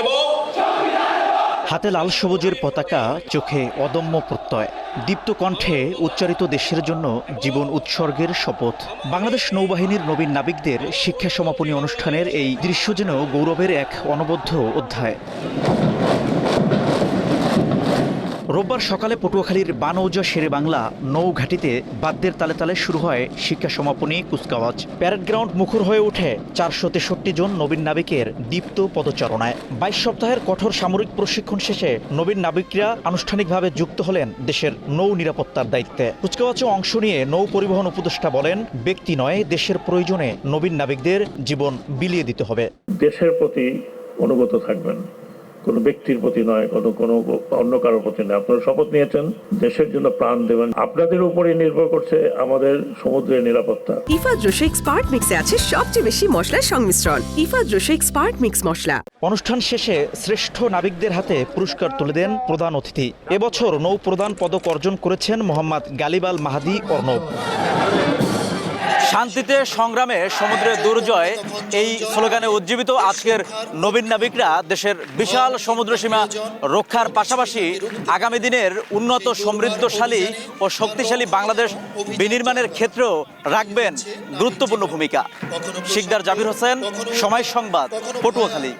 এবং হাতে লাল সবুজের পতাকা, চোখে অদম্য প্রত্যয়। দীপ্ত কণ্ঠে উচ্চারিত দেশের জন্য জীবন উৎসর্গের শপথ। বাংলাদেশ নৌবাহিনীর নবীন নাবিকদের শিক্ষা সমাপনী অনুষ্ঠানের এই দৃশ্য যেন গৌরবের এক অনবদ্য অধ্যায়। রোববার সকালে পটুয়াখালীর বানৌজা শেরে বাংলা নৌঘাটিতে বাদ্যের তালে তালে শুরু হয় শিক্ষা সমাপনী, কুচকাওয়াজ। প্যারেড গ্রাউন্ড মুখর হয়ে ওঠে চারশো তেষট্টি জন নবীন নাবিকের দীপ্ত পদচারণায়। বাইশ সপ্তাহের কঠোর সামরিক প্রশিক্ষণ শেষে নবীন নাবিকরা আনুষ্ঠানিকভাবে যুক্ত হলেন দেশের নৌ নিরাপত্তার দায়িত্বে। কুচকাওয়াজে অংশ নিয়ে নৌ পরিবহন উপদেষ্টা বলেন, ব্যক্তি নয়, দেশের প্রয়োজনে নবীন নাবিকদের জীবন বিলিয়ে দিতে হবে। দেশের প্রতি অনুগত থাকবেন। কোনো ব্যক্তির প্রতি নয় কোনো কোনো অন্য কারোর প্রতি নয়। আপনারা শপথ নিয়েছেন দেশের জন্য প্রাণ দেবেন। আপনাদের উপরে নির্ভর করছে আমাদের সমুদ্রের নিরাপত্তা। ইফা জোশিক স্পার্ট মিক্সে আছে সবচেয়ে বেশি মশলার সংমিশ্রণ। ইফা জোশিক স্পার্ট মিক্স মশলা। অনুষ্ঠান শেষে শ্রেষ্ঠ নাবিকদের হাতে পুরস্কার তুলে দেন প্রধান অতিথি। এবছর নৌ প্রদান পদক অর্জন করেছেন মোহাম্মদ গালিবাল মাহাদি অর্ণব। শান্তিতে সংগ্রামে সমুদ্রে দুর্জয়, এই স্লোগানে উজ্জীবিত আজকের নবীন নাবিকরা দেশের বিশাল সমুদ্র সীমা রক্ষার পাশাপাশি আগামী দিনের উন্নত, সমৃদ্ধশালী ও শক্তিশালী বাংলাদেশ বিনির্মাণের ক্ষেত্রেও রাখবেন গুরুত্বপূর্ণ ভূমিকা। শিকদার জাবির হোসেন, সময় সংবাদ, পটুয়াখালী।